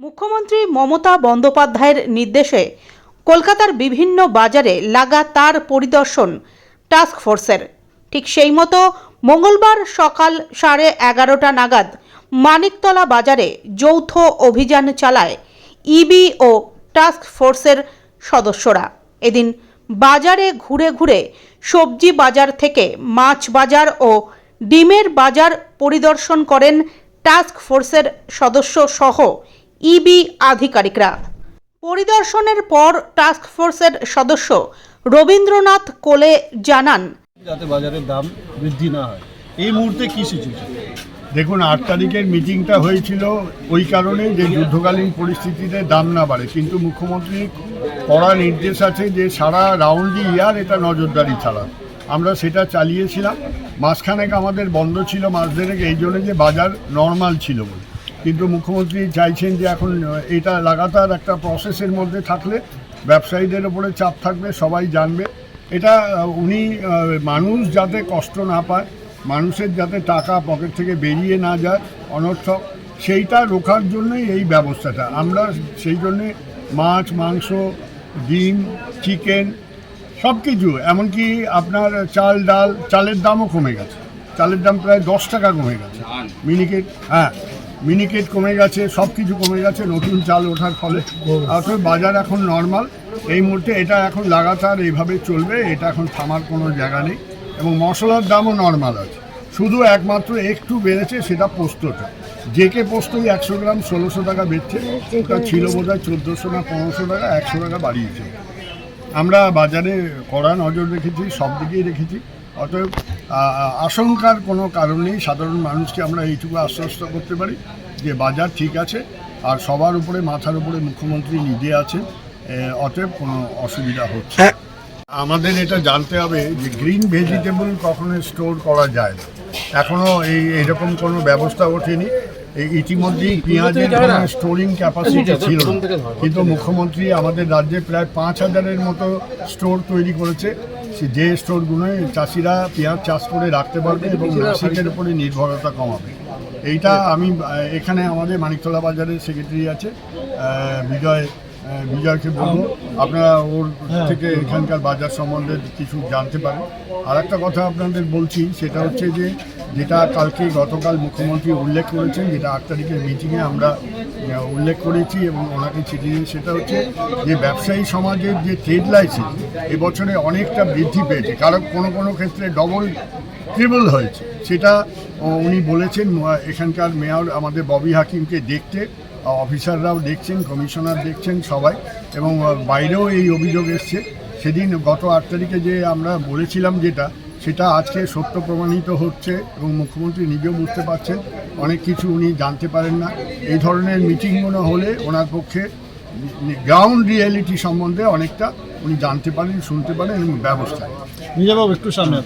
মুখ্যমন্ত্রী মমতা বন্দ্যোপাধ্যায়ের নির্দেশে কলকাতার বিভিন্ন বাজারে লাগাতার পরিদর্শন টাস্ক ফোর্সের। ঠিক সেই মতো মঙ্গলবার সকাল সাড়ে এগারোটা নাগাদ মানিকতলা বাজারে যৌথ অভিযান চালায় ইবি ও টাস্ক ফোর্সের সদস্যরা। এদিন বাজারে ঘুরে ঘুরে সবজি বাজার থেকে মাছ বাজার ও ডিমের বাজার পরিদর্শন করেন টাস্ক ফোর্সের সদস্য সহ ইবি আধিকারিকরা। পরিদর্শনের পর টাস্ক ফোর্সের সদস্য রবীন্দ্রনাথ কোলে জানান, যাতে বাজারের দাম বৃদ্ধি না হয়। এই মুহূর্তে কি সিচুয়েশন দেখুন, আট তারিখের মিটিংটা হয়েছিল ওই কারণে যে যুদ্ধকালীন পরিস্থিতিতে দাম না বাড়ে। কিন্তু মুখ্যমন্ত্রী কড়া নির্দেশ আছে যে সারা রাউন্ড ইয়ার এটা নজরদারি চালান আমরা সেটা চালিয়েছিলাম। মাঝখানেক আমাদের বন্ধ ছিল, মাস দেড়েক। এই জন্য যে বাজার নর্মাল ছিল বলে। কিন্তু মুখ্যমন্ত্রী চাইছেন যে এখন এটা লাগাতার একটা প্রসেসের মধ্যে থাকলে ব্যবসায়ীদের ওপরে চাপ থাকবে সবাই জানবে। এটা উনি মানুষ যাতে কষ্ট না পায় মানুষের যাতে টাকা পকেট থেকে বেরিয়ে না যায় অনর্থক সেইটা রোখার জন্যই এই ব্যবস্থাটা। আমরা সেই জন্যে মাছ মাংস ডিম চিকেন সব কিছু এমনকি আপনার চাল ডাল চালের দামও কমে গেছে। চালের দাম প্রায় দশ টাকা কমে গেছে। মিনিকেট হ্যাঁ। মিনিকেট কমে গেছে সব কিছু কমে গেছে, নতুন চাল ওঠার ফলে। অর্থাৎ বাজার এখন নর্মাল এই মুহূর্তে এটা এখন লাগাতার এইভাবে চলবে, এটা এখন থামার কোনো জায়গা নেই। এবং মশলার দামও নর্মাল আছে। শুধু একমাত্র একটু বেড়েছে, সেটা পোস্তটা। যে জেকে পোস্তই একশো গ্রাম ষোলোশো টাকা বেচছে ওটা ছিল বোধ হয় চোদ্দোশো না পনেরোশো টাকা, একশো টাকা বাড়িয়েছে। আমরা বাজারে কড়া নজর রেখেছি, সব দিকেই রেখেছি। অতএব আশঙ্কার কোনো কারণ নেই। সাধারণ মানুষকে আমরা এইটুকু আশ্বস্ত করতে পারি যে বাজার ঠিক আছে আর সবার উপরে মাথার উপরে মুখ্যমন্ত্রী নিজে আছেন অতএব কোনো অসুবিধা হচ্ছে আমাদের এটা জানতে হবে যে গ্রিন ভেজিটেবল কখনো স্টোর করা যায় না। এখনও এই এরকম কোনো ব্যবস্থা ওঠেনি। ইতিমধ্যেই পেঁয়াজের স্টোরিং ক্যাপাসিটি ছিল কিন্তু মুখ্যমন্ত্রী আমাদের রাজ্যে প্রায় পাঁচ হাজারের মতো স্টোর তৈরি করেছে। যে স্টোরগুলোয় চাষিরা পেঁয়াজ চাষ করে রাখতে পারবে এবং নাসিকের উপরে নির্ভরতা কমাবে। এইটা আমি এখানে আমাদের মানিকতলা বাজারের সেক্রেটারি আছে বিজয় বিজয়কে বলব। আপনারা ওর থেকে এখানকার বাজার সম্বন্ধে কিছু জানতে পারেন। আর একটা কথা আপনাদের বলছি সেটা হচ্ছে যে যেটা কালকে গতকাল মুখ্যমন্ত্রী উল্লেখ করেছেন, যেটা আট তারিখের মিটিংয়ে আমরা উল্লেখ করেছি এবং ওনাকে চিঠি দিয়ে, সেটা হচ্ছে যে ব্যবসায়ী সমাজের যে ট্রেড লাইসেন্স এবছরে অনেকটা বৃদ্ধি পেয়েছে। কারণ কোনো কোনো ক্ষেত্রে ডবল ট্রিবল হয়েছে। সেটা উনি বলেছেন এখানকার মেয়র আমাদের ববি হাকিমকে দেখতে, অফিসাররাও দেখছেন, কমিশনার দেখছেন সবাই, এবং বাইরেও এই অভিযোগ এসছে। সেদিন গত আট তারিখে যে আমরা বলেছিলাম যেটা সেটা আজকে সত্য প্রমাণিত হচ্ছে এবং মুখ্যমন্ত্রী নিজেও বুঝতে পারছেন, অনেক কিছু উনি জানতে পারেন না এই ধরনের মিটিংগুলো হলে ওনার পক্ষে গ্রাউন্ড রিয়েলিটি সম্বন্ধে অনেকটা উনি জানতে পারেন, শুনতে পারেন এবং ব্যবস্থা নিজেবাবু, একটু সামনে।